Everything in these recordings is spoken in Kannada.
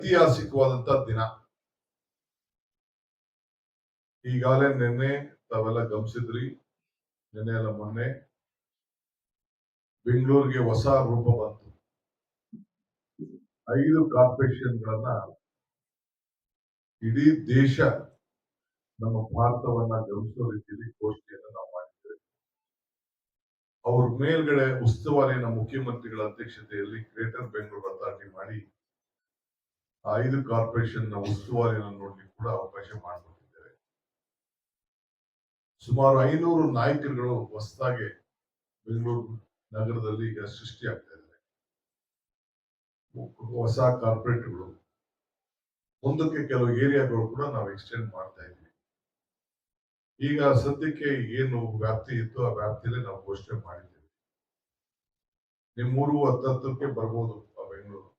ಐತಿಹಾಸಿಕವಾದಂತ ದಿನ. ಈಗಾಗಲೇ ನಿನ್ನೆ ತಾವೆಲ್ಲ ಗಮನಿಸಿದ್ರಿ, ನಿನ್ನೆ ಎಲ್ಲ ಮೊನ್ನೆ ಬೆಂಗಳೂರಿಗೆ ಹೊಸ ರೂಪ ಬಂತು. ಐದು ಕಾರ್ಪೊರೇಷನ್ಗಳನ್ನ ಇಡೀ ದೇಶ ನಮ್ಮ ಭಾರತವನ್ನ ಗಮನಿಸೋ ರೀತಿಯಲ್ಲಿ ಘೋಷಣೆಯನ್ನು ನಾವು ಮಾಡಿದ್ದೇವೆ. ಅವ್ರ ಮೇಲ್ಗಡೆ ಉಸ್ತುವಾರಿಯನ್ನ ಮುಖ್ಯಮಂತ್ರಿಗಳ ಅಧ್ಯಕ್ಷತೆಯಲ್ಲಿ ಗ್ರೇಟರ್ ಬೆಂಗಳೂರು ಅಥಾರಿಟಿ ಮಾಡಿ ಐದು ಕಾರ್ಪೊರೇಷನ್ನ ಉಸ್ತುವಾರಿಯನ್ನು ನೋಡ್ಲಿಕ್ಕೆ ಕೂಡ ಅವಕಾಶ ಮಾಡಿಕೊಟ್ಟಿದ್ದೇವೆ ಸುಮಾರು ಐನೂರು ನಾಯಕರುಗಳು ಹೊಸದಾಗಿ ಬೆಂಗಳೂರು ನಗರದಲ್ಲಿ ಈಗ ಸೃಷ್ಟಿಯಾಗ್ತಾ ಇದ್ದಾರೆ. ಹೊಸ ಕಾರ್ಪೊರೇಟ್ಗಳು. ಮುಂದಕ್ಕೆ ಕೆಲವು ಏರಿಯಾಗಳು ಕೂಡ ನಾವು ಎಕ್ಸ್ಟೆಂಡ್ ಮಾಡ್ತಾ ಇದ್ದೀವಿ. ಈಗ ಸದ್ಯಕ್ಕೆ ಏನು ವ್ಯಾಪ್ತಿ ಇತ್ತು ಆ ವ್ಯಾಪ್ತಿಯಲ್ಲಿ ನಾವು ಘೋಷಣೆ ಮಾಡಿದ್ದೇವೆ. ನಿಮ್ಮೂರು ಹತ್ತತ್ತಕ್ಕೆ ಬರ್ಬೋದು ಆ ಬೆಂಗಳೂರು.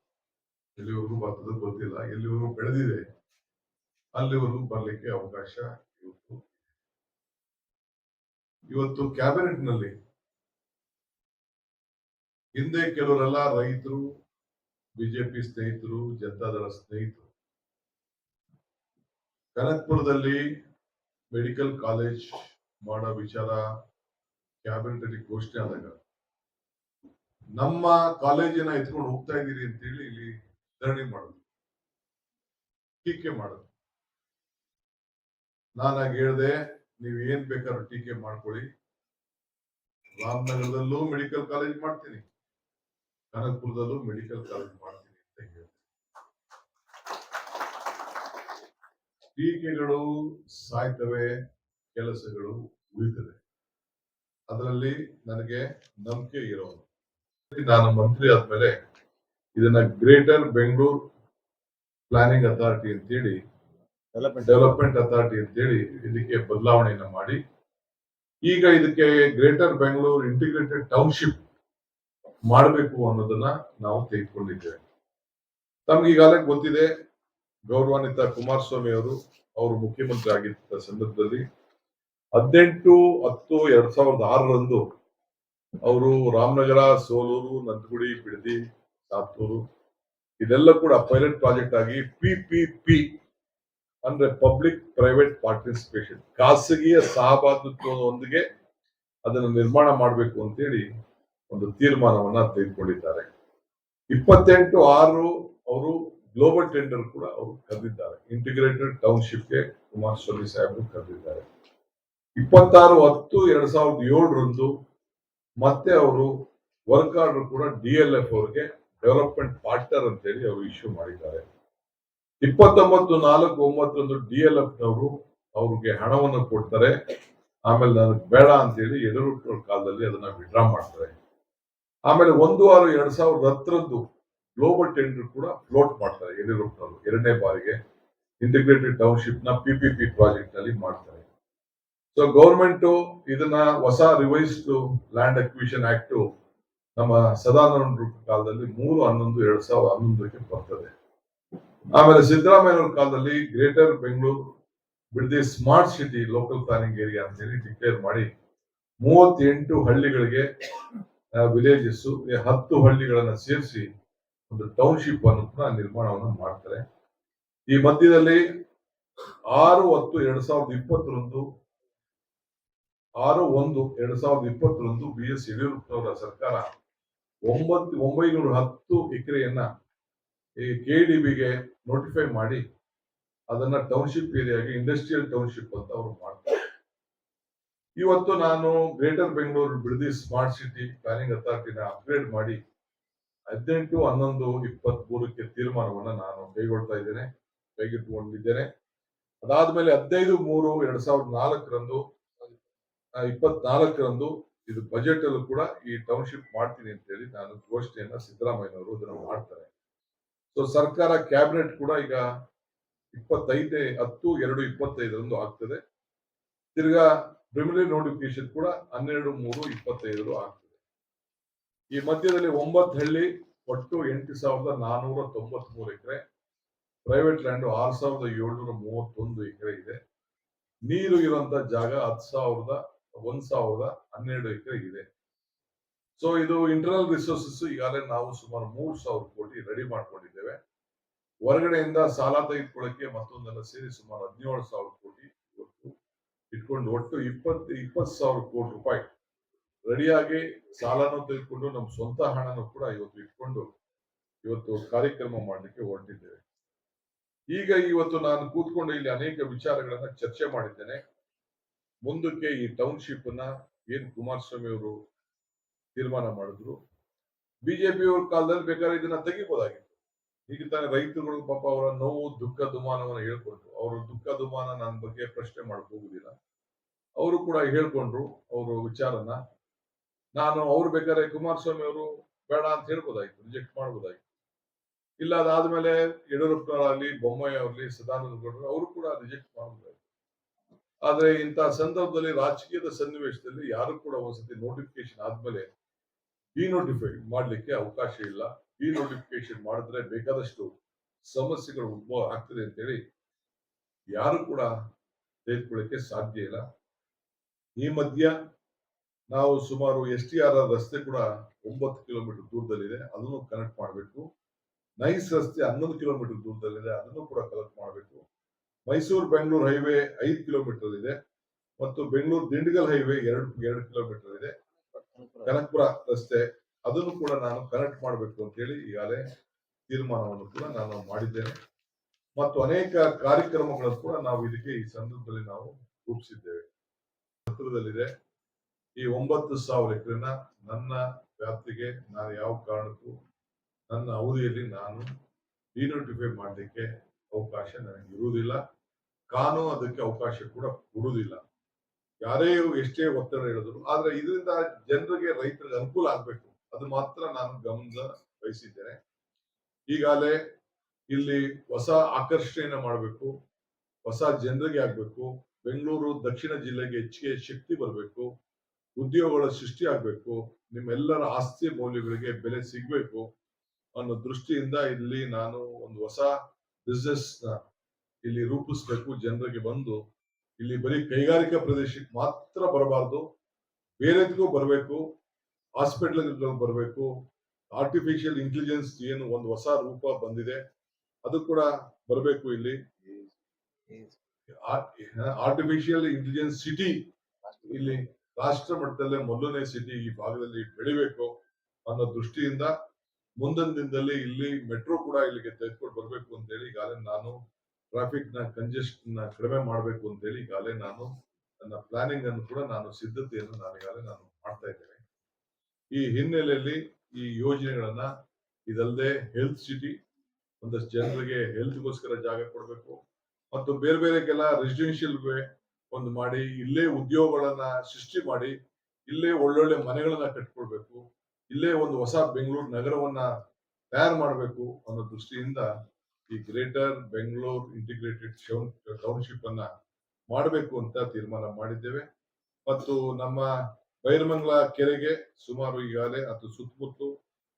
ಎಲ್ಲಿವರೆಗೂ ಬರ್ತದೆ ಗೊತ್ತಿಲ್ಲ. ಎಲ್ಲಿವರೆಗೂ ಬೆಳೆದಿದೆ ಅಲ್ಲಿವರೆಗೂ ಬರಲಿಕ್ಕೆ ಅವಕಾಶ ಇವತ್ತು ಇವತ್ತು ಕ್ಯಾಬಿನೆಟ್ನಲ್ಲಿ ಹಿಂದೆ ಕೆಲವರೆಲ್ಲ ರೈತರು, ಬಿಜೆಪಿ ಸ್ನೇಹಿತರು, ಜನತಾದಳ ಸ್ನೇಹಿತರು ಕನಕ್ಪುರದಲ್ಲಿ ಮೆಡಿಕಲ್ ಕಾಲೇಜ್ ಮಾಡೋ ವಿಚಾರ ಕ್ಯಾಬಿನೆಟ್ ಅಲ್ಲಿ ಘೋಷಣೆ ಆದಾಗ, ನಮ್ಮ ಕಾಲೇಜಿನ ಎತ್ಕೊಂಡು ಹೋಗ್ತಾ ಇದ್ದೀರಿ ಅಂತೇಳಿ ಇಲ್ಲಿ ಧರಣಿ ಮಾಡೋದು. ಟೀಕೆ ಮಾಡೋದು. ನಾನಾಗಿ ಹೇಳ್ದೆ, ನೀವು ಏನ್ ಬೇಕಾದ್ರೂ ಟೀಕೆ ಮಾಡ್ಕೊಳ್ಳಿ. ರಾಮನಗರದಲ್ಲೂ ಮೆಡಿಕಲ್ ಕಾಲೇಜ್ ಮಾಡ್ತೀನಿ. ಕನಕಪುರದಲ್ಲೂ ಮೆಡಿಕಲ್ ಕಾಲೇಜ್ ಮಾಡ್ತೀನಿ ಅಂತ ಹೇಳಿದೆ. ಟೀಕೆಗಳು ಸಾಯ್ತವೆ, ಕೆಲಸಗಳು ಉಳಿತವೆ. ಅದರಲ್ಲಿ ನನಗೆ ನಂಬಿಕೆ ಇರೋದು. ನಾನು ಮಂತ್ರಿ ಆದ್ಮೇಲೆ ಇದನ್ನ ಗ್ರೇಟರ್ ಬೆಂಗಳೂರು ಪ್ಲಾನಿಂಗ್ ಅಥಾರಿಟಿ ಅಂತೇಳಿ ಡೆವಲಪ್ಮೆಂಟ್ ಅಥಾರಿಟಿ ಅಂತೇಳಿ ಇದಕ್ಕೆ ಬದಲಾವಣೆಯನ್ನು ಮಾಡಿ. ಈಗ ಇದಕ್ಕೆ ಗ್ರೇಟರ್ ಬೆಂಗಳೂರು ಇಂಟಿಗ್ರೇಟೆಡ್ ಟೌನ್ಶಿಪ್ ಮಾಡಬೇಕು ಅನ್ನೋದನ್ನ ನಾವು ತೆಗೆದುಕೊಂಡಿದ್ದೇವೆ. ತಮ್ಗೆ ಈಗಾಗಲೇ ಗೊತ್ತಿದೆ ಗೌರವಾನ್ವಿತ ಕುಮಾರಸ್ವಾಮಿ ಅವರು ಅವರು ಮುಖ್ಯಮಂತ್ರಿ ಆಗಿದ್ದ ಸಂದರ್ಭದಲ್ಲಿ ಹದಿನೆಂಟು ಹತ್ತು ಎರಡ್ ಸಾವಿರದ ಆರರಂದು ಅವರು ರಾಮನಗರ ಸೋಲೂರು ನಂದಗುಡಿ ಬಿಡದಿ ಸಾತ್ತೂರು ಇದೆಲ್ಲ ಕೂಡ ಪೈಲಟ್ ಪ್ರಾಜೆಕ್ಟ್ ಆಗಿ ಪಿ ಅಂದ್ರೆ ಪಬ್ಲಿಕ್ ಪ್ರೈವೇಟ್ ಪಾರ್ಟಿಸಿಪೇಷನ್ ಖಾಸಗಿಯ ಸಹಭಾಗಿತ್ವದೊಂದಿಗೆ ಅದನ್ನು ನಿರ್ಮಾಣ ಮಾಡಬೇಕು ಅಂತೇಳಿ ಒಂದು ತೀರ್ಮಾನವನ್ನ ತೆಗೆದುಕೊಂಡಿದ್ದಾರೆ. ಇಪ್ಪತ್ತೆಂಟು ಆರು ಅವರು ಗ್ಲೋಬಲ್ ಟೆಂಡರ್ ಕೂಡ ಅವರು ಕರೆದಿದ್ದಾರೆ. ಇಂಟಿಗ್ರೇಟೆಡ್ ಟೌನ್ಶಿಪ್ಗೆ ಕುಮಾರಸ್ವಾಮಿ ಸಾಹೇಬರು ಕರೆದಿದ್ದಾರೆ. ಇಪ್ಪತ್ತಾರು ಹತ್ತು ಎರಡ್ ಸಾವಿರದ ಏಳರಂದು ಮತ್ತೆ ಅವರು ವರ್ಕ್ ಆರ್ಡರ್ ಕೂಡ ಡಿ ಎಲ್ ಎಫ್ ಅವರಿಗೆ ಡೆವಲಪ್ಮೆಂಟ್ ಪಾರ್ಟ್ನರ್ ಅಂತೇಳಿ ಅವರು ಇಶ್ಯೂ ಮಾಡಿದ್ದಾರೆ. ಇಪ್ಪತ್ತೊಂಬತ್ತು, ನಾಲ್ಕು, ಒಂಬತ್ತೊಂದು ಡಿ ಎಲ್ ಎಫ್ ನವರು ಅವ್ರಿಗೆ ಹಣವನ್ನು ಕೊಡ್ತಾರೆ. ಆಮೇಲೆ ನನಗೆ ಬೇಡ ಅಂತೇಳಿ ಯಡಿಯೂರಪ್ಪನವ್ರ ಕಾಲದಲ್ಲಿ ಅದನ್ನ ವಿಡ್ರಾ ಮಾಡ್ತಾರೆ. ಆಮೇಲೆ ಒಂದು ಆರು ಎರಡ್ ಸಾವಿರದ ಹತ್ತರದ್ದು ಗ್ಲೋಬಲ್ ಟೆಂಡರ್ ಕೂಡ ಫ್ಲೋಟ್ ಮಾಡ್ತಾರೆ ಯಡಿಯೂರಪ್ಪನವರು ಎರಡನೇ ಬಾರಿಗೆ ಇಂಟಿಗ್ರೇಟೆಡ್ ಟೌನ್ಶಿಪ್ನ ಪಿ ಪಿ ಪಿ ಪ್ರಾಜೆಕ್ಟ್ ಅಲ್ಲಿ ಮಾಡ್ತಾರೆ. ಸೊ ಗೌರ್ಮೆಂಟ್ ಇದನ್ನ ಹೊಸ ರಿವೈಸ್ಡ್ ಲ್ಯಾಂಡ್ ಅಕ್ವಿಷನ್ ಆಕ್ಟ್ ನಮ್ಮ ಸದಾನಂದ ಕಾಲದಲ್ಲಿ ಮೂರು, ಹನ್ನೊಂದು, ಎರಡ್ ಸಾವಿರದ ಹನ್ನೊಂದಕ್ಕೆ ಬರ್ತದೆ. ಆಮೇಲೆ ಸಿದ್ದರಾಮಯ್ಯವ್ರ ಕಾಲದಲ್ಲಿ greater Bengaluru Bidadi smart city local planning area ಅಂತ ಹೇಳಿ ಡಿಕ್ಲೇರ್ ಮಾಡಿ ಮೂವತ್ತೆಂಟು ಹಳ್ಳಿಗಳಿಗೆ ವಿಲೇಜಸ್ ಹತ್ತು ಹಳ್ಳಿಗಳನ್ನ ಸೇರಿಸಿ ಒಂದು ಟೌನ್ಶಿಪ್ ಅನ್ನು ನಿರ್ಮಾಣವನ್ನು ಮಾಡ್ತಾರೆ. ಈ ಮಧ್ಯದಲ್ಲಿ ಆರು, ಹತ್ತು, ಎರಡ್ ಸಾವಿರದ ಇಪ್ಪತ್ತರಂದು ಆರು ಒಂದು ಎರಡ್ ಸಾವಿರದ ಇಪ್ಪತ್ತರಂದು ಬಿ ಎಸ್ ಯಡಿಯೂರಪ್ಪನವರ ಸರ್ಕಾರ ಒಂಬತ್ತು, ಒಂಬೈನೂರ ಹತ್ತು ಎಕರೆಯನ್ನ ಈ ಕೆಡಿಬಿಗೆ ನೋಟಿಫೈ ಮಾಡಿ ಅದನ್ನ ಟೌನ್ಶಿಪ್ ಏರಿಯಾಗೆ ಇಂಡಸ್ಟ್ರಿಯಲ್ ಟೌನ್ಶಿಪ್ ಅಂತ ಅವರು ಮಾಡ್ತಾರೆ. ಇವತ್ತು ನಾನು greater Bengaluru Bidadi smart city planning ಅಥಾರಿಟಿನ upgrade ಮಾಡಿ ಹದಿನೆಂಟು, ಹನ್ನೊಂದು ಇಪ್ಪತ್ತ್ ಮೂರಕ್ಕೆ ತೀರ್ಮಾನವನ್ನ ನಾನು ಕೈಗೊಳ್ತಾ ಇದ್ದೇನೆ, ಕೈಗೆತ್ತಿಕೊಂಡಿದ್ದೇನೆ. ಅದಾದ್ಮೇಲೆ ಹದಿನೈದು, ಮೂರು, ಎರಡ್ ಸಾವಿರದ ನಾಲ್ಕರಂದು ಇಪ್ಪತ್ನಾಲ್ಕರಂದು ಇದು ಬಜೆಟ್ ಅಲ್ಲೂ ಕೂಡ ಈ ಟೌನ್ಶಿಪ್ ಮಾಡ್ತೀನಿ ಅಂತ ಹೇಳಿ ನಾನು ಘೋಷಣೆಯನ್ನ ಸಿದ್ದರಾಮಯ್ಯನವರು ಅದನ್ನು ಮಾಡ್ತಾರೆ. ಸೊ ಸರ್ಕಾರ ಕ್ಯಾಬಿನೆಟ್ ಕೂಡ ಈಗ ಇಪ್ಪತ್ತೈದೇ ಹತ್ತು ಎರಡು ಇಪ್ಪತ್ತೈದರಂದು ಆಗ್ತದೆ. ತಿರ್ಗಾ ಪ್ರಿಮಿನರಿ ನೋಟಿಫಿಕೇಶನ್ ಕೂಡ ಹನ್ನೆರಡು ಮೂರು ಇಪ್ಪತ್ತೈದರು ಆಗ್ತದೆ. ಈ ಮಧ್ಯದಲ್ಲಿ ಒಂಬತ್ತು ಹಳ್ಳಿ ಒಟ್ಟು ಎಂಟು ಸಾವಿರದ ನಾನೂರ ತೊಂಬತ್ ಮೂರು ಎಕರೆ ಪ್ರೈವೇಟ್ ಲ್ಯಾಂಡ್ ಆರು ಸಾವಿರದ ಏಳ್ನೂರ ಮೂವತ್ತೊಂದು ಎಕರೆ ಇದೆ. ನೀರು ಇರುವಂತ ಜಾಗ ಹತ್ತು ಸಾವಿರದ ಒಂದ್ ಸಾವಿರದ ಹನ್ನೆರಡು ಎಕರೆ ಇದೆ. ಸೊ ಇದು ಇಂಟರ್ನಲ್ ರಿಸೋರ್ಸಸ್ ಈಗಾಗಲೇ ನಾವು ಸುಮಾರು ಮೂರು ಸಾವಿರ ಕೋಟಿ ರೆಡಿ ಮಾಡ್ಕೊಂಡಿದ್ದೇವೆ. ಹೊರಗಡೆಯಿಂದ ಸಾಲ ತೆಗೆದುಕೊಳ್ಳಕ್ಕೆ ಮತ್ತೊಂದೆಲ್ಲ ಸೇರಿ ಸುಮಾರು ಹದಿನೇಳು ಸಾವಿರ ಕೋಟಿ ಇವತ್ತು ಇಟ್ಕೊಂಡು ಒಟ್ಟು ಇಪ್ಪತ್ತು ಇಪ್ಪತ್ತು ಸಾವಿರ ಕೋಟಿ ರೂಪಾಯಿ ರೆಡಿಯಾಗಿ ಸಾಲನೂ ತೆಗೆದುಕೊಂಡು ನಮ್ಮ ಸ್ವಂತ ಹಣನೂ ಕೂಡ ಇವತ್ತು ಇಟ್ಕೊಂಡು ಇವತ್ತು ಕಾರ್ಯಕ್ರಮ ಮಾಡಲಿಕ್ಕೆ ಹೊರಟಿದ್ದೇವೆ. ಈಗ ಇವತ್ತು ನಾನು ಕೂತ್ಕೊಂಡು ಇಲ್ಲಿ ಅನೇಕ ವಿಚಾರಗಳನ್ನ ಚರ್ಚೆ ಮಾಡಿದ್ದೇನೆ. ಮುಂದಕ್ಕೆ ಈ ಟೌನ್ಶಿಪ್ ಅನ್ನ ಏನ್ ಕುಮಾರಸ್ವಾಮಿ ಅವರು ತೀರ್ಮಾನ ಮಾಡಿದ್ರು. ಬಿಜೆಪಿ ಅವ್ರ ಕಾಲದಲ್ಲಿ ಬೇಕಾದ್ರೆ ಇದನ್ನ ತೆಗಿಬೋದಾಗಿತ್ತು. ಈಗ ತಾನೇ ರೈತರುಗಳು ಪಾಪ ಅವರ ನೋವು, ದುಃಖ, ದುಮಾನವನ್ನ ಹೇಳ್ಕೊಂಡ್ರು. ಅವರ ದುಃಖ, ದುಮಾನ ನನ್ನ ಬಗ್ಗೆ ಪ್ರಶ್ನೆ ಮಾಡಕ್ ಹೋಗುದಿಲ್ಲ. ಅವರು ಕೂಡ ಹೇಳ್ಕೊಂಡ್ರು ಅವರು ವಿಚಾರನ. ನಾನು ಅವ್ರು ಬೇಕಾದ್ರೆ ಕುಮಾರಸ್ವಾಮಿ ಅವರು ಬೇಡ ಅಂತ ಹೇಳ್ಬೋದಾಗಿತ್ತು ರಿಜೆಕ್ಟ್ ಮಾಡ್ಬೋದಾಗಿತ್ತು. ಇಲ್ಲ ಅದಾದ್ಮೇಲೆ ಯಡಿಯೂರಪ್ಪನವರಾಗ್ಲಿ, ಬೊಮ್ಮಾಯಿ ಅವ್ರಲಿ, ಸದಾನಂದ ಗೌಡರು ಅವರು ಕೂಡ ರಿಜೆಕ್ಟ್ ಮಾಡಬಹುದಾಗಿತ್ತು ಆದ್ರೆ ಇಂತಹ ಸಂದರ್ಭದಲ್ಲಿ ರಾಜಕೀಯದ ಸನ್ನಿವೇಶದಲ್ಲಿ ಯಾರು ಕೂಡ ಒಂದ್ಸತಿ ನೋಟಿಫಿಕೇಶನ್ ಆದ್ಮೇಲೆ ಡಿನೋಟಿಫೈ ಮಾಡ್ಲಿಕ್ಕೆ ಅವಕಾಶ ಇಲ್ಲ. ಡಿನೋಟಿಫಿಕೇಶನ್ ಮಾಡಿದ್ರೆ ಬೇಕಾದಷ್ಟು ಸಮಸ್ಯೆಗಳು ಉದ್ಭವ ಆಗ್ತದೆ ಅಂತೇಳಿ ಯಾರು ಕೂಡ ತೆಗೆದುಕೊಳ್ಳಕ್ಕೆ ಸಾಧ್ಯ ಇಲ್ಲ. ಈ ಮಧ್ಯ ನಾವು ಸುಮಾರು ಎಸ್ ಟಿ ಆರ್ ರಸ್ತೆ ಕೂಡ ಒಂಬತ್ತು ಕಿಲೋಮೀಟರ್ ದೂರದಲ್ಲಿದೆ. ಅದನ್ನು ಕನೆಕ್ಟ್ ಮಾಡಬೇಕು. ನೈಸ್ ರಸ್ತೆ ಹನ್ನೊಂದು ಕಿಲೋಮೀಟರ್ ದೂರದಲ್ಲಿದೆ. ಅದನ್ನು ಕೂಡ ಕನೆಕ್ಟ್ ಮಾಡಬೇಕು. ಮೈಸೂರು ಬೆಂಗಳೂರು ಹೈವೇ ಐದು ಕಿಲೋಮೀಟರ್ ಇದೆ ಮತ್ತು ಬೆಂಗಳೂರು ದಿಂಡಗಲ್ ಹೈವೇ ಎರಡು ಎರಡು ಕಿಲೋಮೀಟರ್ ಇದೆ. ಕನಕಪುರ. ರಸ್ತೆ ಅದನ್ನು ಕೂಡ ನಾನು ಕನೆಕ್ಟ್ ಮಾಡಬೇಕು ಅಂತ ಹೇಳಿ ಈಗಾಗಲೇ ತೀರ್ಮಾನವನ್ನು ಕೂಡ ನಾನು ಮಾಡಿದ್ದೇನೆ. ಮತ್ತು ಅನೇಕ ಕಾರ್ಯಕ್ರಮಗಳನ್ನು ಕೂಡ ನಾವು ಇದಕ್ಕೆ ಈ ಸಂದರ್ಭದಲ್ಲಿ ನಾವು ರೂಪಿಸಿದ್ದೇವೆ. ಹತ್ತಿರದಲ್ಲಿದೆ ಈ ಒಂಬತ್ತು ಸಾವಿರ ಎಕರೆನ ನನ್ನ ವ್ಯಾಪ್ತಿಗೆ ನಾನು ಯಾವ ಕಾರಣಕ್ಕೂ ನನ್ನ ಅವಧಿಯಲ್ಲಿ ನಾನು ಡಿನೋಟಿಫೈ ಮಾಡಲಿಕ್ಕೆ ಅವಕಾಶ ನನಗೆ ಇರುವುದಿಲ್ಲ. ಕಾನೂನು ಅದಕ್ಕೆ ಅವಕಾಶ ಕೂಡ ಕೊಡುವುದಿಲ್ಲ. ಯಾರೇ ಎಷ್ಟೇ ಒತ್ತಡ ಹೇಳಿದ್ರು, ಆದ್ರೆ ಇದರಿಂದ ಜನರಿಗೆ ರೈತರಿಗೆ ಅನುಕೂಲ ಆಗ್ಬೇಕು. ಅದು ಮಾತ್ರ ನಾನು ಗಮನ ವಹಿಸಿದ್ದೇನೆ. ಈಗಾಗಲೇ ಇಲ್ಲಿ ಹೊಸ ಆಕರ್ಷಣೆಯನ್ನ ಮಾಡಬೇಕು, ಹೊಸ ಜನರಿಗೆ ಆಗ್ಬೇಕು, ಬೆಂಗಳೂರು ದಕ್ಷಿಣ ಜಿಲ್ಲೆಗೆ ಹೆಚ್ಚಿಗೆ ಶಕ್ತಿ ಬರಬೇಕು, ಉದ್ಯೋಗಗಳ ಸೃಷ್ಟಿ ಆಗ್ಬೇಕು, ನಿಮ್ಮೆಲ್ಲರ ಆಸ್ತಿ ಮೌಲ್ಯಗಳಿಗೆ ಬೆಲೆ ಸಿಗ್ಬೇಕು ಅನ್ನೋ ದೃಷ್ಟಿಯಿಂದ ಇಲ್ಲಿ ನಾನು ಒಂದು ಹೊಸ ಬಿಸ್ನೆಸ್ ಇಲ್ಲಿ ರೂಪಿಸ್ಬೇಕು, ಜನರಿಗೆ ಬಂದು ಇಲ್ಲಿ ಬರೀ ಕೈಗಾರಿಕಾ ಪ್ರದೇಶಕ್ಕೆ ಮಾತ್ರ ಬರಬಾರ್ದು. ಬೇರೆದಕ್ಕೂ ಬರಬೇಕು ಹಾಸ್ಪಿಟಲ್ಗಳು ಬರಬೇಕು ಆರ್ಟಿಫಿಷಿಯಲ್ ಇಂಟೆಲಿಜೆನ್ಸ್ ಏನು ಒಂದು ಹೊಸ ರೂಪ ಬಂದಿದೆ, ಅದು ಕೂಡ ಬರಬೇಕು ಇಲ್ಲಿ. ಆರ್ಟಿಫಿಷಿಯಲ್ ಇಂಟೆಲಿಜೆನ್ಸ್ ಸಿಟಿ ಇಲ್ಲಿ ರಾಷ್ಟ್ರ ಮಟ್ಟದಲ್ಲೇ ಮೊದಲನೇ ಸಿಟಿ ಈ ಭಾಗದಲ್ಲಿ ಬೆಳಿಬೇಕು ಅನ್ನೋ ದೃಷ್ಟಿಯಿಂದ ಮುಂದಿನ ದಿನದಲ್ಲಿ ಇಲ್ಲಿ ಮೆಟ್ರೋ ಕೂಡ ಇಲ್ಲಿಗೆ ತೆಗೆದುಕೊಂಡು ಬರಬೇಕು ಅಂತ ಹೇಳಿ ಈಗಾಗಲೇ ನಾನು ಟ್ರಾಫಿಕ್ನ ಕಂಜೆಸ್ಟ್ನ ಕಡಿಮೆ ಮಾಡಬೇಕು ಅಂತ ಹೇಳಿ ಈಗಾಗಲೇ ನಾನು ನನ್ನ ಪ್ಲಾನಿಂಗ್ ಅನ್ನು ಕೂಡ ನಾನು ಸಿದ್ಧತೆಯನ್ನು ನಾನು ಈಗಾಗಲೇ ನಾನು ಮಾಡ್ತಾ ಇದ್ದೇನೆ. ಈ ಹಿನ್ನೆಲೆಯಲ್ಲಿ ಈ ಯೋಜನೆಗಳನ್ನ ಇದಲ್ಲದೆ ಹೆಲ್ತ್ ಸಿಟಿ ಒಂದಷ್ಟು ಜನರಿಗೆ ಹೆಲ್ತ್ಗೋಸ್ಕರ ಜಾಗ ಕೊಡಬೇಕು ಮತ್ತು ಬೇರೆ ಬೇರೆ ಕೆಲ ರೆಸಿಡೆನ್ಷಿಯಲ್ ಒಂದು ಮಾಡಿ ಇಲ್ಲೇ ಉದ್ಯೋಗಗಳನ್ನ ಸೃಷ್ಟಿ ಮಾಡಿ ಇಲ್ಲೇ ಒಳ್ಳೊಳ್ಳೆ ಮನೆಗಳನ್ನ ಕಟ್ಕೊಳ್ಬೇಕು. ಇಲ್ಲೇ ಒಂದು ಹೊಸ ಬೆಂಗಳೂರು ನಗರವನ್ನ ತಯಾರು ಮಾಡಬೇಕು ಅನ್ನೋ ದೃಷ್ಟಿಯಿಂದ ಈ ಗ್ರೇಟರ್ ಬೆಂಗಳೂರು ಇಂಟಿಗ್ರೇಟೆಡ್ ಟೌನ್ಶಿಪ್ ಅನ್ನ ಮಾಡಬೇಕು ಅಂತ ತೀರ್ಮಾನ ಮಾಡಿದ್ದೇವೆ. ಮತ್ತು ನಮ್ಮ ಬೈರಮಂಗಲ ಕೆರೆಗೆ ಸುಮಾರು ಈಗಾಗಲೇ ಅದು ಸುತ್ತಮುತ್ತ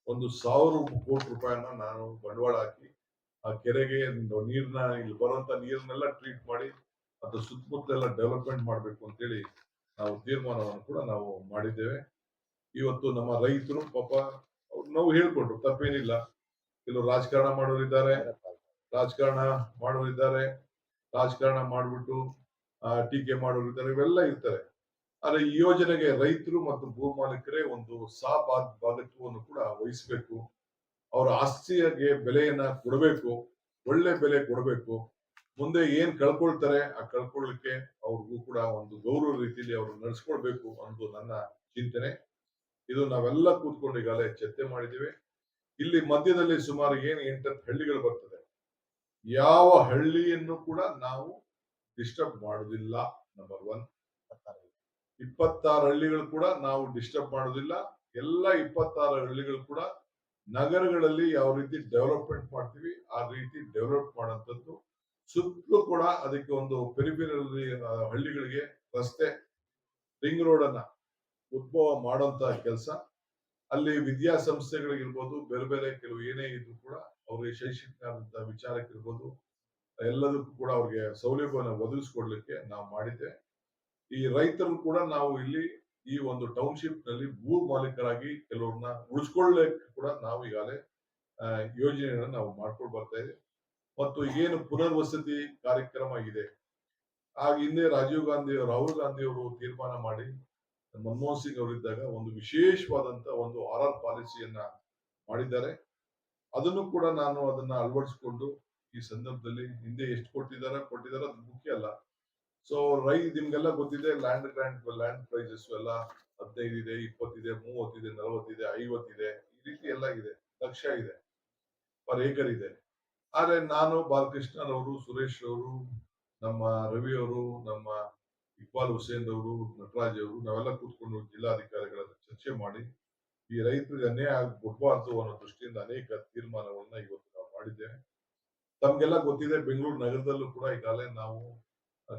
ಒಂದು ಸಾವಿರ ಕೋಟಿ ರೂಪಾಯಿಯನ್ನ ನಾನು ಬಂಡವಾಳ ಹಾಕಿ ಆ ಕೆರೆಗೆ ನೀರನ್ನ ನೀರ್ನ ಇಲ್ಲಿ ಬರುವಂತ ನೀರನ್ನೆಲ್ಲ ಟ್ರೀಟ್ ಮಾಡಿ ಅದು ಸುತ್ತಮುತ್ತಲೆಲ್ಲ ಡೆವಲಪ್ಮೆಂಟ್ ಮಾಡಬೇಕು ಅಂತೇಳಿ ನಾವು ತೀರ್ಮಾನವನ್ನು ಕೂಡ ನಾವು ಮಾಡಿದ್ದೇವೆ. ಇವತ್ತು ನಮ್ಮ ರೈತರು ಪಾಪ ನಾವು ಹೇಳ್ಕೊಂಡ್ರು, ತಪ್ಪೇನಿಲ್ಲ. ಕೆಲವು ರಾಜಕಾರಣ ಮಾಡೋರಿದ್ದಾರೆ ರಾಜಕಾರಣ ಮಾಡೋರಿದ್ದಾರೆ ರಾಜಕಾರಣ ಮಾಡ್ಬಿಟ್ಟು ಟೀಕೆ ಮಾಡೋರಿದ್ದಾರೆ ಇವೆಲ್ಲ ಇರ್ತಾರೆ. ಆದ್ರೆ ಈ ಯೋಜನೆಗೆ ರೈತರು ಮತ್ತು ಭೂ ಮಾಲೀಕರೇ ಒಂದು ಸಾ ಭಾಗತ್ವವನ್ನು ಕೂಡ ವಹಿಸ್ಬೇಕು. ಅವರ ಆಸ್ತಿಗೆ ಬೆಲೆಯನ್ನ ಕೊಡಬೇಕು, ಒಳ್ಳೆ ಬೆಲೆ ಕೊಡಬೇಕು. ಮುಂದೆ ಏನ್ ಕಳ್ಕೊಳ್ತಾರೆ, ಆ ಕಳ್ಕೊಳ್ಳಿಕ್ಕೆ ಅವ್ರಿಗೂ ಕೂಡ ಒಂದು ಗೌರವ ರೀತಿಯಲ್ಲಿ ಅವರು ನಡೆಸ್ಕೊಳ್ಬೇಕು ಅನ್ನೋದು ನನ್ನ ಚಿಂತನೆ. ಇದು ನಾವೆಲ್ಲ ಕೂತ್ಕೊಂಡು ಈಗಾಗಲೇ ಚರ್ಚೆ ಮಾಡಿದ್ದೀವಿ. ಇಲ್ಲಿ ಮಧ್ಯದಲ್ಲಿ ಸುಮಾರು ಏನು ಎಂಟತ್ತು ಹಳ್ಳಿಗಳು ಬರ್ತದೆ. ಯಾವ ಹಳ್ಳಿಯನ್ನು ಕೂಡ ನಾವು ಡಿಸ್ಟರ್ಬ್ ಮಾಡುವುದಿಲ್ಲ ನಂಬರ್ ಒನ್ ಇಪ್ಪತ್ತಾರು ಹಳ್ಳಿಗಳು ಕೂಡ ನಾವು ಡಿಸ್ಟರ್ಬ್ ಮಾಡೋದಿಲ್ಲ ಎಲ್ಲ ಇಪ್ಪತ್ತಾರು ಹಳ್ಳಿಗಳು ಕೂಡ ನಗರಗಳಲ್ಲಿ ಯಾವ ರೀತಿ ಡೆವಲಪ್ಮೆಂಟ್ ಮಾಡ್ತೀವಿ, ಆ ರೀತಿ ಡೆವಲಪ್ ಮಾಡುವಂಥದ್ದು. ಸುತ್ತಲೂ ಕೂಡ ಅದಕ್ಕೆ ಒಂದು ಪೆರಿಫೆರಲ್ ಹಳ್ಳಿಗಳಿಗೆ ರಸ್ತೆ ರಿಂಗ್ ರೋಡ್ ಉದ್ಭವ ಮಾಡುವಂತಹ ಕೆಲಸ. ಅಲ್ಲಿ ವಿದ್ಯಾಸಂಸ್ಥೆಗಳಿಗಿರ್ಬೋದು, ಬೇರೆ ಬೇರೆ ಕೆಲವು ಏನೇ ಇದ್ರು ಕೂಡ ಅವ್ರಿಗೆ ಶೈಕ್ಷಣಿಕ ವಿಚಾರಕ್ಕಿರ್ಬೋದು, ಎಲ್ಲದಕ್ಕೂ ಕೂಡ ಅವ್ರಿಗೆ ಸೌಲಭ್ಯವನ್ನು ಒದಗಿಸ್ಕೊಡ್ಲಿಕ್ಕೆ ನಾವು ಮಾಡಿದ್ದೆ. ಈ ರೈತರು ಕೂಡ ನಾವು ಇಲ್ಲಿ ಈ ಒಂದು ಟೌನ್ಶಿಪ್ನಲ್ಲಿ ಭೂ ಮಾಲೀಕರಾಗಿ ಕೆಲವ್ರನ್ನ ಉಳಿಸ್ಕೊಳ್ಳಕ್ಕೆ ಕೂಡ ನಾವು ಈಗಾಗಲೇ ಯೋಜನೆಗಳನ್ನ ನಾವು ಮಾಡ್ಕೊಂಡು ಬರ್ತಾ ಇದ್ದೀವಿ. ಮತ್ತು ಏನು ಪುನರ್ವಸತಿ ಕಾರ್ಯಕ್ರಮ ಇದೆ. ಆಗ ಹಿಂದೆ ರಾಜೀವ್ ಗಾಂಧಿ, ರಾಹುಲ್ ಗಾಂಧಿ ಅವರು ತೀರ್ಮಾನ ಮಾಡಿ ಮನಮೋಹನ್ ಸಿಂಗ್ ಅವರಿದ್ದಾಗ ಒಂದು ವಿಶೇಷವಾದಂತ ಒಂದು ಆರ್ ಆರ್ ಪಾಲಿಸಿಯನ್ನ ಮಾಡಿದ್ದಾರೆ. ಅದನ್ನು ಕೂಡ ನಾನು ಅದನ್ನ ಅಳವಡಿಸಿಕೊಂಡು ಈ ಸಂದರ್ಭದಲ್ಲಿ ಹಿಂದೆ ಎಷ್ಟು ಕೊಟ್ಟಿದ್ದಾರೆ ಕೊಟ್ಟಿದ್ದಾರೆ ಅದು ಮುಖ್ಯ ಅಲ್ಲ. ಸೊ ರೈ ನಿಮ್ಗೆಲ್ಲ ಗೊತ್ತಿದೆ ಲ್ಯಾಂಡ್ ಗ್ರಾಂಟ್ ಲ್ಯಾಂಡ್ ಪ್ರೈಸಸ್ ಎಲ್ಲ ಹದಿನೈದು ಇದೆ ಇಪ್ಪತ್ತಿದೆ ಮೂವತ್ತಿದೆ ನಲವತ್ತಿದೆ ಐವತ್ತಿದೆ ಈ ರೀತಿ ಎಲ್ಲ ಇದೆ, ಲಕ್ಷ ಇದೆ, ಪರ್ ಏಕರ್ ಇದೆ. ಆದ್ರೆ ನಾನು ಬಾಲಕೃಷ್ಣರವರು ಸುರೇಶ್ ಅವರು ನಮ್ಮ ರವಿ ಅವರು ನಮ್ಮ ಇಕ್ಬಾಲ್ ಹುಸೇನ್ ಅವರು ನಟರಾಜ್ ಅವರು, ನಾವೆಲ್ಲ ಕೂತ್ಕೊಂಡು ಜಿಲ್ಲಾಧಿಕಾರಿಗಳ ಚರ್ಚೆ ಮಾಡಿ, ಈ ರೈತರಿಗೆ ಅನ್ಯಾಯ ಆಗ್ಬಿಡ್ಬಾರ್ದು ಅನ್ನೋ ದೃಷ್ಟಿಯಿಂದ ಅನೇಕ ತೀರ್ಮಾನಗಳನ್ನ ಇವತ್ತು ನಾವು ಮಾಡಿದ್ದೇವೆ ತಮ್ಗೆಲ್ಲ ಗೊತ್ತಿದೆ, ಬೆಂಗಳೂರು ನಗರದಲ್ಲೂ ಕೂಡ ಈಗಾಗಲೇ ನಾವು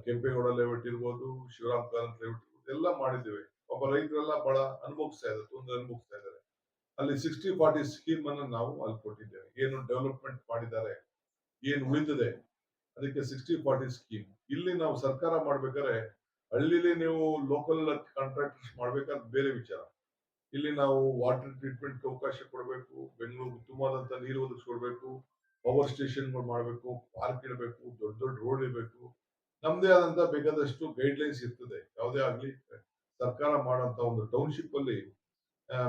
ಕೆಂಪೇಗೌಡ ಲೇಔಟ್ ಇರ್ಬೋದು, ಶಿವರಾಮ್ ಕಾರಂತ್ ಲೇಔಟ್ ಇರ್ಬೋದು, ಎಲ್ಲ ಮಾಡಿದ್ದೇವೆ. ಒಬ್ಬ ರೈತರೆಲ್ಲ ಬಹಳ ಅನುಭವಿಸ್ತಾ ಇದ್ದಾರೆ, ತೊಂದರೆ ಅನುಭವಿಸ್ತಾ ಇದ್ದಾರೆ. ಅಲ್ಲಿ ಸಿಕ್ಸ್ಟಿ ಫಾರ್ಟಿ ಸ್ಕೀಮ್ ಅನ್ನ ನಾವು ಅಲ್ಲಿ ಕೊಟ್ಟಿದ್ದೇವೆ. ಏನು ಡೆವಲಪ್ಮೆಂಟ್ ಮಾಡಿದ್ದಾರೆ, ಏನು ಉಳಿದಿದೆ, ಅದಕ್ಕೆ ಸಿಕ್ಸ್ಟಿ ಫಾರ್ಟಿ ಸ್ಕೀಮ್ ಇಲ್ಲಿ ನಾವು ಸರ್ಕಾರ ಮಾಡ್ಬೇಕಾದ್ರೆ ಹಳ್ಳಿಲಿ ನೀವು ಲೋಕಲ್ ಕಾಂಟ್ರಾಕ್ಟರ್ಸ್ ಮಾಡ್ಬೇಕಾದ್ರೆ ಬೇರೆ ವಿಚಾರ. ಇಲ್ಲಿ ನಾವು ವಾಟರ್ ಟ್ರೀಟ್ಮೆಂಟ್ ಅವಕಾಶ ಕೊಡಬೇಕು ಬೆಂಗಳೂರು ಉತ್ತಮವಾದಂತ ನೀರು ಒದಗಿಸ್ಕೊಡ್ಬೇಕು ಪವರ್ ಸ್ಟೇಷನ್ಗಳು ಮಾಡಬೇಕು ಪಾರ್ಕ್ ಇರಬೇಕು ದೊಡ್ಡ ದೊಡ್ಡ ರೋಡ್ ಇರಬೇಕು ನಮ್ದೇ ಆದಂತ ಬೇಕಾದಷ್ಟು ಗೈಡ್ ಲೈನ್ಸ್ ಇರ್ತದೆ. ಯಾವುದೇ ಆಗ್ಲಿ ಸರ್ಕಾರ ಮಾಡೋಂತ ಒಂದು ಟೌನ್ಶಿಪ್ ಅಲ್ಲಿ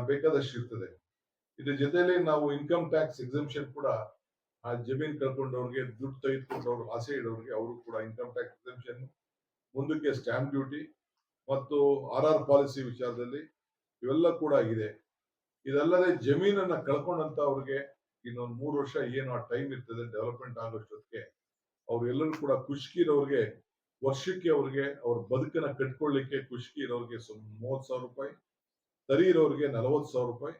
ಬೇಕಾದಷ್ಟು ಇರ್ತದೆ. ಇದ್ರ ಜೊತೆಯಲ್ಲಿ ನಾವು ಇನ್ಕಮ್ ಟ್ಯಾಕ್ಸ್ ಎಕ್ಸಂಪ್ಷನ್ ಕೂಡ, ಆ ಜಮೀನ್ ಕಳ್ಕೊಂಡವ್ರಿಗೆ, ದುಡ್ಡು ತೆಗೆದುಕೊಂಡವ್ರು ಆಸೆ ಇಡೋರಿಗೆ ಅವರು ಕೂಡ ಇನ್ಕಮ್ ಟ್ಯಾಕ್ಸ್ ಎಕ್ಸಂಪ್ಷನ್ ಮುಂದಕ್ಕೆ ಸ್ಟ್ಯಾಂಪ್ ಡ್ಯೂಟಿ ಮತ್ತು ಆರ್ ಆರ್ ಪಾಲಿಸಿ ವಿಚಾರದಲ್ಲಿ ಇವೆಲ್ಲ ಕೂಡ ಆಗಿದೆ. ಇದಲ್ಲದೆ ಜಮೀನನ್ನ ಕಳ್ಕೊಂಡಂತ ಅವ್ರಿಗೆ ಇನ್ನೊಂದು ಮೂರು ವರ್ಷ ಏನು ಆ ಟೈಮ್ ಇರ್ತದೆ ಡೆವಲಪ್ಮೆಂಟ್ ಆಗೋಷ್ಟೊತ್ತಿಗೆ ಅವ್ರು ಎಲ್ಲರೂ ಕೂಡ ಖುಷ್ಕಿ ಇರೋರಿಗೆ ವರ್ಷಕ್ಕೆ ಅವ್ರಿಗೆ ಅವ್ರ ಬದುಕನ್ನ ಕಟ್ಕೊಳ್ಳಿಕ್ಕೆ ಖುಷ್ಕಿ ಇರೋರಿಗೆ ಮೂವತ್ತು ಸಾವಿರ ರೂಪಾಯಿ, ತರಿ ಇರೋರಿಗೆ ನಲವತ್ತು ಸಾವಿರ ರೂಪಾಯಿ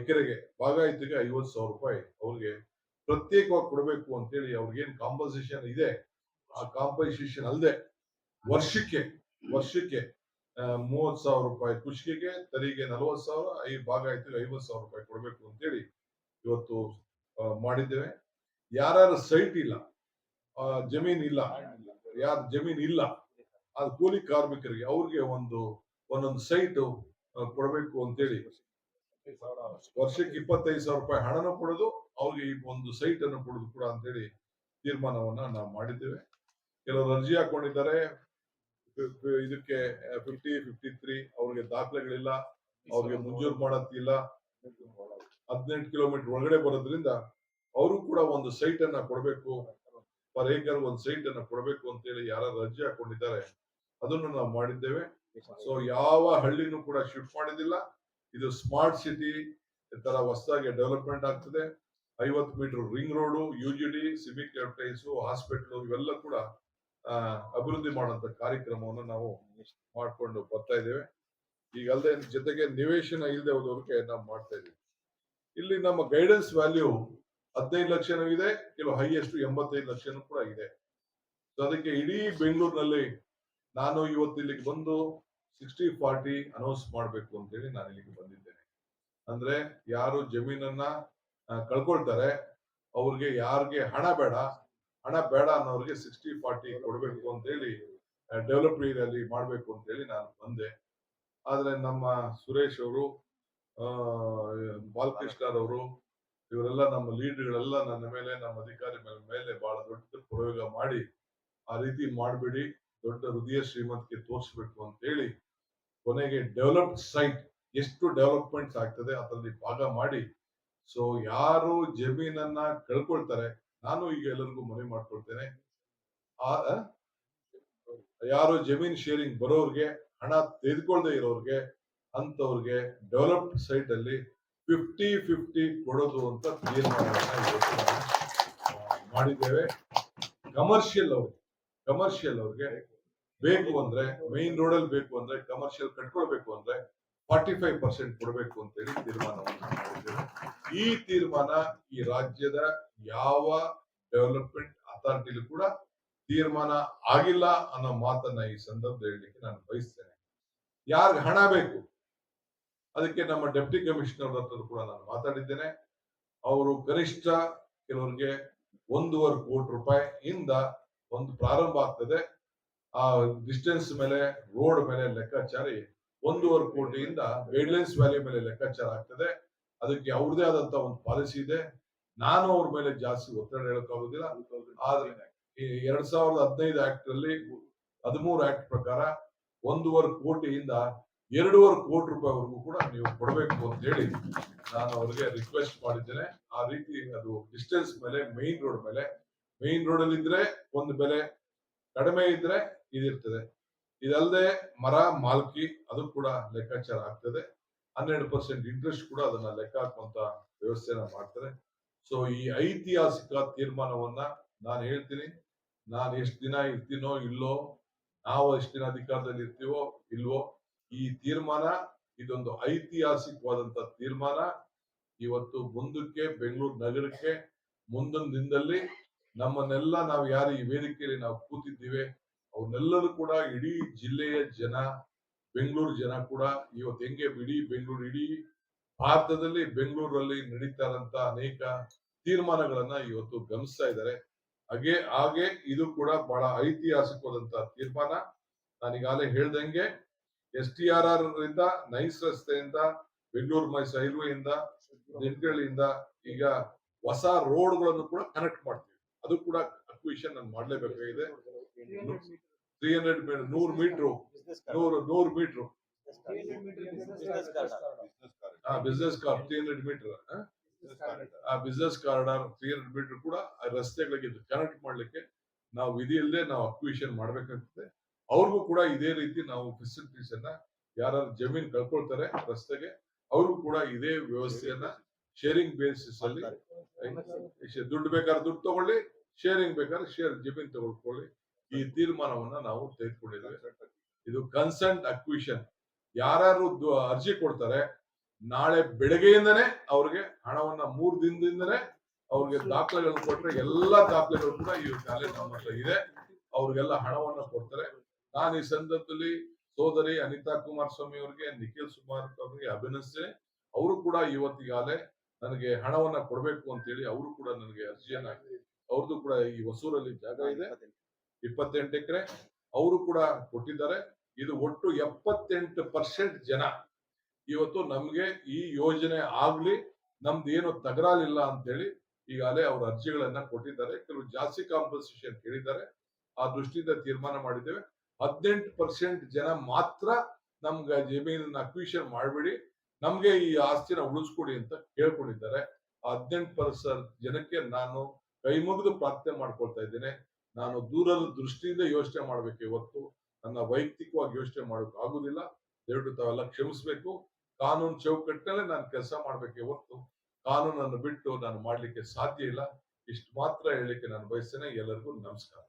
ಎಕರೆಗೆ ಭಾಗಾಯತಿಗೆ ಐವತ್ತು ಸಾವಿರ ರೂಪಾಯಿ ಅವ್ರಿಗೆ ಪ್ರತ್ಯೇಕವಾಗಿ ಕೊಡಬೇಕು ಅಂತೇಳಿ ಏನು ಕಾಂಪನ್ಸೇಷನ್ ಇದೆ? ಆ ಕಾಂಪನ್ಸೇಷನ್ ಅಲ್ಲದೆ ವರ್ಷಕ್ಕೆ ವರ್ಷಕ್ಕೆ ಮೂವತ್ ಸಾವಿರ ರೂಪಾಯಿ ಖುಷ್ಕಿಗೆ ತರಿಗೆ ನಲವತ್ತು ಸಾವಿರ ಐ ಆಯ್ತು ಐವತ್ತು ಸಾವಿರ ರೂಪಾಯಿ ಕೊಡಬೇಕು ಅಂತೇಳಿ ಇವತ್ತು ಆ, ಮಾಡಿದ್ದೇವೆ. ಯಾರು ಸೈಟ್ ಇಲ್ಲ ಆ, ಜಮೀನ್ ಇಲ್ಲ ಯಾರ ಜಮೀನ್ ಇಲ್ಲ ಅದು ಕೂಲಿ ಕಾರ್ಮಿಕರಿಗೆ ಅವ್ರಿಗೆ ಒಂದು ಒಂದೊಂದು ಸೈಟ್ ಕೊಡಬೇಕು ಅಂತೇಳಿ ವರ್ಷಕ್ಕೆ ಇಪ್ಪತ್ತೈದು ಸಾವಿರ ರೂಪಾಯಿ ಹಣನೂ ಕೊಡೋದು ಅವ್ರಿಗೆ ಒಂದು ಸೈಟ್ ಅನ್ನು ಕೊಡೋದು ಕೂಡ ಅಂತೇಳಿ ತೀರ್ಮಾನವನ್ನ ನಾವು ಮಾಡಿದ್ದೇವೆ. ಕೆಲವರು ಅರ್ಜಿ ಹಾಕೊಂಡಿದ್ದಾರೆ ಇದಕ್ಕೆ ಫಿಫ್ಟಿ ಫಿಫ್ಟಿ ತ್ರೀ ಅವ್ರಿಗೆ ದಾಖಲೆಗಳಿಲ್ಲ ಅವ್ರಿಗೆ ಮಂಜೂರು ಮಾಡತ್ತಿಲ್ಲ ಹದಿನೆಂಟು ಕಿಲೋಮೀಟರ್ ಒಳಗಡೆ ಬರೋದ್ರಿಂದ ಅವರು ಕೂಡ ಒಂದು ಸೈಟ್ ಅನ್ನ ಕೊಡಬೇಕು. ಪರ್ ಏಕರ್ ಒಂದು ಸೈಟ್ ಅನ್ನ ಕೊಡಬೇಕು ಅಂತ ಹೇಳಿ ಯಾರು ಅರ್ಜಿ ಹಾಕೊಂಡಿದ್ದಾರೆ ಅದನ್ನು ನಾವು ಮಾಡಿದ್ದೇವೆ. ಸೊ ಯಾವ ಹಳ್ಳಿನೂ ಕೂಡ ಶಿಫ್ಟ್ ಮಾಡಿದಿಲ್ಲ. ಇದು ಸ್ಮಾರ್ಟ್ ಸಿಟಿ ತರ ಹೊಸದಾಗಿ ಡೆವಲಪ್ಮೆಂಟ್ ಆಗ್ತದೆ. ಐವತ್ತು metre ring road U G D civic hospital ಇವೆಲ್ಲ ಕೂಡ ಅಭಿವೃದ್ಧಿ ಮಾಡುವಂತ ಕಾರ್ಯಕ್ರಮವನ್ನು ನಾವು ಮಾಡ್ಕೊಂಡು ಬರ್ತಾ ಇದ್ದೇವೆ. ಈಗ ಅಲ್ಲದೆ ಜೊತೆಗೆ ನಿವೇಶನ ಇಲ್ಲದೆ ಹೋದವ್ರಿಗೆ ನಾವು ಮಾಡ್ತಾ ಇದ್ದೀವಿ. ಇಲ್ಲಿ ನಮ್ಮ ಗೈಡೆನ್ಸ್ ವ್ಯಾಲ್ಯೂ ಹದಿನೈದು ಲಕ್ಷನೂ ಇದೆ ಕೆಲವು ಹೈಯೆಸ್ಟ್ ಎಂಬತ್ತೈದು ಲಕ್ಷನೂ ಕೂಡ ಇದೆ. ಸೊ ಅದಕ್ಕೆ ಇಡೀ ಬೆಂಗಳೂರಿನಲ್ಲಿ ನಾನು ಇವತ್ತು ಇಲ್ಲಿಗೆ ಬಂದು ಸಿಕ್ಸ್ಟಿ ಫಾರ್ಟಿ ಅನೌನ್ಸ್ ಮಾಡಬೇಕು ಅಂತೇಳಿ ನಾನು ಇಲ್ಲಿಗೆ ಬಂದಿದ್ದೇನೆ. ಅಂದ್ರೆ ಯಾರು ಜಮೀನನ್ನ ಕಳ್ಕೊಳ್ತಾರೆ, ಅವ್ರಿಗೆ ಯಾರಿಗೆ ಹಣ ಬೇಡ ಹಣ ಬೇಡ ಅನ್ನೋರಿಗೆ ಸಿಕ್ಸ್ಟಿ ಫಾರ್ಟಿ ಕೊಡಬೇಕು ಅಂತೇಳಿ ಡೆವಲಪ್ ಏರಿಯಲ್ಲಿ ಮಾಡಬೇಕು ಅಂತೇಳಿ ನಾನು ಬಂದೆ. ಆದರೆ ನಮ್ಮ ಸುರೇಶ್ ಅವರು ಬಾಲಕೃಷ್ಣರವರು ಇವರೆಲ್ಲ ನಮ್ಮ ಲೀಡ್ಗಳೆಲ್ಲ ನನ್ನ ಮೇಲೆ, ನಮ್ಮ ಅಧಿಕಾರಿ ಮೇಲೆ ಬಹಳ ದೊಡ್ಡ ಪ್ರಯೋಗ ಮಾಡಿ, ಆ ರೀತಿ ಮಾಡಬೇಡಿ, ದೊಡ್ಡ ಹೃದಯ ಶ್ರೀಮಂತಿಗೆ ತೋರಿಸ್ಬೇಕು ಅಂತ ಹೇಳಿ ಕೊನೆಗೆ ಡೆವಲಪ್ಡ್ ಸೈಟ್ ಎಷ್ಟು ಡೆವಲಪ್ಮೆಂಟ್ಸ್ ಆಗ್ತದೆ ಅದರಲ್ಲಿ ಭಾಗ ಮಾಡಿ. ಸೊ ಯಾರು ಜಮೀನನ್ನ ಕಳ್ಕೊಳ್ತಾರೆ ನಾನು ಈಗ ಎಲ್ಲರಿಗೂ ಮನವಿ ಮಾಡ್ಕೊಳ್ತೇನೆ ಆ? ಯಾರು ಜಮೀನ್ ಶೇರಿಂಗ್ ಬರೋರ್ಗೆ, ಹಣ ತೆಗೆದುಕೊಳ್ಳದೆ ಇರೋರ್ಗೆ ಅಂತವ್ರಿಗೆ ಡೆವಲಪ್ಡ್ ಸೈಟ್ ಅಲ್ಲಿ ಫಿಫ್ಟಿ ಫಿಫ್ಟಿ ಕೊಡೋದು ಅಂತ ತೀರ್ಮಾನ ಮಾಡಿದ್ದೇವೆ ಕಮರ್ಷಿಯಲ್ ಅವ್ರಿಗೆ ಕಮರ್ಷಿಯಲ್ ಅವ್ರಿಗೆ ಬೇಕು ಅಂದ್ರೆ ಮೈನ್ ರೋಡ್ ಅಲ್ಲಿ ಬೇಕು ಅಂದ್ರೆ ಕಮರ್ಷಿಯಲ್ ಕಟ್ಕೊಳ್ಬೇಕು ಅಂದ್ರೆ ಫಾರ್ಟಿ ಫೈವ್ ಪರ್ಸೆಂಟ್ ಕೊಡಬೇಕು ಅಂತೇಳಿ ತೀರ್ಮಾನವನ್ನು ಮಾಡಿದ್ದೇವೆ ಈ ತೀರ್ಮಾನ ಈ ರಾಜ್ಯದ ಯಾವ ಡೆವಲಪ್ಮೆಂಟ್ ಅಥಾರಿಟಿಲಿ ಕೂಡ ತೀರ್ಮಾನ ಆಗಿಲ್ಲ ಅನ್ನೋ ಮಾತನ್ನ ಈ ಸಂದರ್ಭದಲ್ಲಿ ಹೇಳಲಿಕ್ಕೆ ನಾನು ಬಯಸ್ತೇನೆ. ಯಾರ ಹಣ ಬೇಕು? ಅದಕ್ಕೆ ನಮ್ಮ ಡೆಪ್ಟಿ ಕಮಿಷನರ್ ಹತ್ರ ಕೂಡ ನಾನು ಮಾತಾಡಿದ್ದೇನೆ. ಅವರು ಕನಿಷ್ಠ ಕೆಲವರಿಗೆ ಒಂದೂವರೆ ಕೋಟಿ ರೂಪಾಯಿ ಇಂದ ಒಂದು ಪ್ರಾರಂಭ ಆಗ್ತದೆ. ಆ ಡಿಸ್ಟೆನ್ಸ್ ಮೇಲೆ ರೋಡ್ ಮೇಲೆ ಲೆಕ್ಕಾಚಾರಿ, ಒಂದೂವರೆ ಕೋಟಿಯಿಂದ ಗೈಡ್ಲೈನ್ಸ್ ವ್ಯಾಲಿ ಮೇಲೆ ಲೆಕ್ಕಾಚಾರ ಆಗ್ತದೆ. ಅದಕ್ಕೆ ಅವ್ರದೇ ಆದಂತ ಒಂದು ಪಾಲಿಸಿ ಇದೆ. ನಾನು ಅವ್ರ ಮೇಲೆ ಜಾಸ್ತಿ ಒತ್ತಡ ಹೇಳಕ್ಕಾಗೋದಿಲ್ಲ ಆದ್ರೆ ಎರಡ್ ಸಾವಿರದ ಹದಿನೈದು ಆಕ್ಟ್ ಅಲ್ಲಿ ಹದಿಮೂರು ಆಕ್ಟ್ ಪ್ರಕಾರ ಒಂದೂವರೆ ಕೋಟಿಯಿಂದ ಎರಡೂವರೆ ಕೋಟಿ ರೂಪಾಯಿವರೆಗೂ ಕೂಡ ನೀವು ಕೊಡಬೇಕು ಅಂತ ಹೇಳಿ ನಾನು ಅವರಿಗೆ ರಿಕ್ವೆಸ್ಟ್ ಮಾಡಿದ್ದೇನೆ. ಆ ರೀತಿ ಅದು ಡಿಸ್ಟೆನ್ಸ್ ಮೇಲೆ ಮೈನ್ ರೋಡ್ ಮೇಲೆ ಮೈನ್ ರೋಡ್ ಅಲ್ಲಿ ಇದ್ರೆ ಒಂದು ಬೆಲೆ, ಕಡಿಮೆ ಇದ್ರೆ ಇದಿರ್ತದೆ. ಇದಲ್ಲದೆ ಮರ, ಮಾಲ್ಕಿ ಅದು ಕೂಡ ಲೆಕ್ಕಾಚಾರ ಆಗ್ತದೆ. ಹನ್ನೆರಡು ಪರ್ಸೆಂಟ್ ಇಂಟ್ರೆಸ್ಟ್ ಕೂಡ ಅದನ್ನ ಲೆಕ್ಕ ಹಾಕುವಂತ ವ್ಯವಸ್ಥೆನ ಮಾಡ್ತಾರೆ. ಸೊ ಈ ಐತಿಹಾಸಿಕ ತೀರ್ಮಾನವನ್ನ ನಾನು ಹೇಳ್ತೀನಿ. ನಾನು ಎಷ್ಟು ದಿನ ಇರ್ತೀನೋ ಇಲ್ಲೋ, ನಾವು ಎಷ್ಟು ದಿನ ಅಧಿಕಾರದಲ್ಲಿ ಇರ್ತೀವೋ ಇಲ್ವೋ, ಈ ತೀರ್ಮಾನ ಇದೊಂದು ಐತಿಹಾಸಿಕವಾದಂತ ತೀರ್ಮಾನ. ಇವತ್ತು ಮುಂದಕ್ಕೆ ಬೆಂಗಳೂರು ನಗರಕ್ಕೆ ಮುಂದಿನ ದಿನದಲ್ಲಿ ನಮ್ಮನ್ನೆಲ್ಲ ನಾವು ಯಾರು ಈ ವೇದಿಕೆಯಲ್ಲಿ ನಾವು ಕೂತಿದ್ದೀವಿ ಅವನ್ನೆಲ್ಲರೂ ಕೂಡ ಇಡೀ ಜಿಲ್ಲೆಯ ಜನ ಬೆಂಗಳೂರು ಜನ ಕೂಡ ಇವತ್ತು ಹೆಂಗೆ ಇಡೀ ಬೆಂಗಳೂರು ಇಡೀ ಭಾರತದಲ್ಲಿ ಬೆಂಗಳೂರಲ್ಲಿ ನಡೀತಾ ಇರೋಂತ ಅನೇಕ ತೀರ್ಮಾನಗಳನ್ನ ಇವತ್ತು ಗಮನಿಸ್ತಾ ಇದ್ದಾರೆ. ಹಾಗೆ ಹಾಗೆ ಇದು ಕೂಡ ಬಹಳ ಐತಿಹಾಸಿಕವಾದಂತಹ ತೀರ್ಮಾನ. ನಾನೀಗಾಗಲೇ ಹೇಳ್ದಂಗೆ S T R R NICE ರಸ್ತೆಯಿಂದ, ಬೆಂಗಳೂರು ಮೈಸ್ ಹೈವೇ ಇಂದ ನಿಟ್ಗಳಿಂದ ಈಗ ಹೊಸ ರೋಡ್ಗಳನ್ನು ಕೂಡ ಕನೆಕ್ಟ್ ಮಾಡ್ತೀವಿ. ಅದು ಕೂಡ ಅಕ್ವಿಷನ್ ನಾನು ಮಾಡ್ಲೇಬೇಕಾಗಿದೆ. ತ್ರೀ ಹಂಡ್ರೆಡ್ ಮೀಟರ್ ನೂರು ಮೀಟರ್ ನೂರು ನೂರು ಮೀಟರ್ ಆ business corridor three hundred metre ಆ business corridor three hundred metre ಕೂಡ ಆ ರಸ್ತೆಗಳಿಗೆ ಕನೆಕ್ಟ್ ಮಾಡ್ಲಿಕ್ಕೆ ನಾವು ವಿಧಿಯಲ್ಲೇ ನಾವು ಅಕ್ವಿಷನ್ ಮಾಡ್ಬೇಕಾಗ್ತದೆ ಅವ್ರಿಗೂ ಕೂಡ ಇದೇ ರೀತಿ ನಾವು ಫೆಸಿಲಿಟೀಸ್ ಅನ್ನ ಯಾರು ಜಮೀನ್ ಕಳ್ಕೊಳ್ತಾರೆ ರಸ್ತೆಗೆ ಅವ್ರಿಗೂ ಕೂಡ ಇದೇ ವ್ಯವಸ್ಥೆಯನ್ನ ಶೇರಿಂಗ್ ಬೇಸಿಸ್ ಅಲ್ಲಿ ದುಡ್ಡು ಬೇಕಾದ್ರೆ ದುಡ್ಡು ತಗೊಳ್ಳಿ ಶೇರಿಂಗ್ ಬೇಕಾದ್ರೆ ಶೇರ್ ಜಮೀನ್ ತಗೊಳ್ಕೊಳ್ಳಿ. ಈ ತೀರ್ಮಾನವನ್ನ ನಾವು ತೆಗೆದುಕೊಂಡಿದ್ದೇವೆ. ಇದು ಕನ್ಸಂಟ್ ಅಕ್ವಿಷನ್ ಯಾರು ಅರ್ಜಿ ಕೊಡ್ತಾರೆ ನಾಳೆ ಬೆಳಗ್ಗೆಯಿಂದನೇ ಅವ್ರಿಗೆ ಹಣವನ್ನ ಮೂರ್ ದಿನದಿಂದನೇ ಅವ್ರಿಗೆ ದಾಖಲೆಗಳನ್ನು ಕೊಟ್ಟರೆ ಎಲ್ಲಾ ದಾಖಲೆಗಳು ಕೂಡ ಈ ಕಾಲೇಜ್ ನಮ್ಮ ಹತ್ರ ಇದೆ. ಅವ್ರಿಗೆಲ್ಲ ಹಣವನ್ನ ಕೊಡ್ತಾರೆ. ನಾನು ಈ ಸಂದರ್ಭದಲ್ಲಿ ಸೋದರಿ ಅನಿತಾ ಕುಮಾರಸ್ವಾಮಿ ಅವರಿಗೆ ನಿಖಿಲ್ ಸುಮಾರ್ ಅವರಿಗೆ ಅಭಿನಂದಿಸ್ತೇನೆ ಅವರು ಕೂಡ ಇವತ್ತಿಗಾಲೇ ನನಗೆ ಹಣವನ್ನ ಕೊಡಬೇಕು ಅಂತೇಳಿ ಅವರು ಕೂಡ ನನಗೆ ಅರ್ಜಿಯನ್ನ ಅವ್ರದ್ದು ಕೂಡ ಈ ಹೊಸೂರಲ್ಲಿ ಜಾಗ ಇದೆ. ಇಪ್ಪತ್ತೆಂಟು ಎಕರೆ, ಅವರು ಕೂಡ ಕೊಟ್ಟಿದ್ದಾರೆ. ಇದು ಒಟ್ಟು ಎಪ್ಪತ್ತೆಂಟು ಪರ್ಸೆಂಟ್ ಜನ. ಇವತ್ತು ನಮ್ಗೆ ಈ ಯೋಜನೆ ಆಗ್ಲಿ ನಮ್ದು ಏನು ತಗರಾಲಿಲ್ಲ ಅಂತೇಳಿ ಈಗಾಗಲೇ ಅವರು ಅರ್ಜಿಗಳನ್ನ ಕೊಟ್ಟಿದ್ದಾರೆ. ಕೆಲವು ಜಾಸ್ತಿ ಕಾಂಪನ್ಸೇಷನ್ ಕೇಳಿದ್ದಾರೆ. ಆ ದೃಷ್ಟಿಯಿಂದ ತೀರ್ಮಾನ ಮಾಡಿದ್ದೇವೆ. ಹದಿನೆಂಟು ಪರ್ಸೆಂಟ್ ಜನ ಮಾತ್ರ ನಮ್ಗೆ ಜಮೀನನ್ನ ಅಕ್ವಿಷನ್ ಮಾಡಬೇಡಿ. ನಮ್ಗೆ ಈ ಆಸ್ತಿನ ಉಳಿಸ್ಕೊಡಿ ಅಂತ ಕೇಳ್ಕೊಂಡಿದ್ದಾರೆ. ಆ ಹದಿನೆಂಟು ಪರ್ಸೆಂಟ್ ಜನಕ್ಕೆ ನಾನು ಕೈ ಮುಗಿದು ಪ್ರಾರ್ಥನೆ ಮಾಡ್ಕೊಳ್ತಾ ಇದ್ದೇನೆ. ನಾನು ದೂರದ ದೃಷ್ಟಿಯಿಂದ ಯೋಚನೆ ಮಾಡಬೇಕು ಇವತ್ತು. ನನ್ನ ವೈಯಕ್ತಿಕವಾಗಿ ಯೋಚನೆ ಮಾಡೋಕೆ ಆಗುದಿಲ್ಲ. ದಯವಿಟ್ಟು ತಾವೆಲ್ಲ ಕ್ಷಮಿಸ್ಬೇಕು. ಕಾನೂನು ಚೌಕಟ್ಟಿನಲ್ಲೇ ನಾನು ಕೆಲಸ ಮಾಡ್ಬೇಕು ಇವತ್ತು. ಕಾನೂನನ್ನು ಬಿಟ್ಟು ನಾನು ಮಾಡ್ಲಿಕ್ಕೆ ಸಾಧ್ಯ ಇಲ್ಲ. ಇಷ್ಟು ಮಾತ್ರ ಹೇಳಲಿಕ್ಕೆ ನಾನು ಬಯಸ್ತೇನೆ. ಎಲ್ಲರಿಗೂ ನಮಸ್ಕಾರ.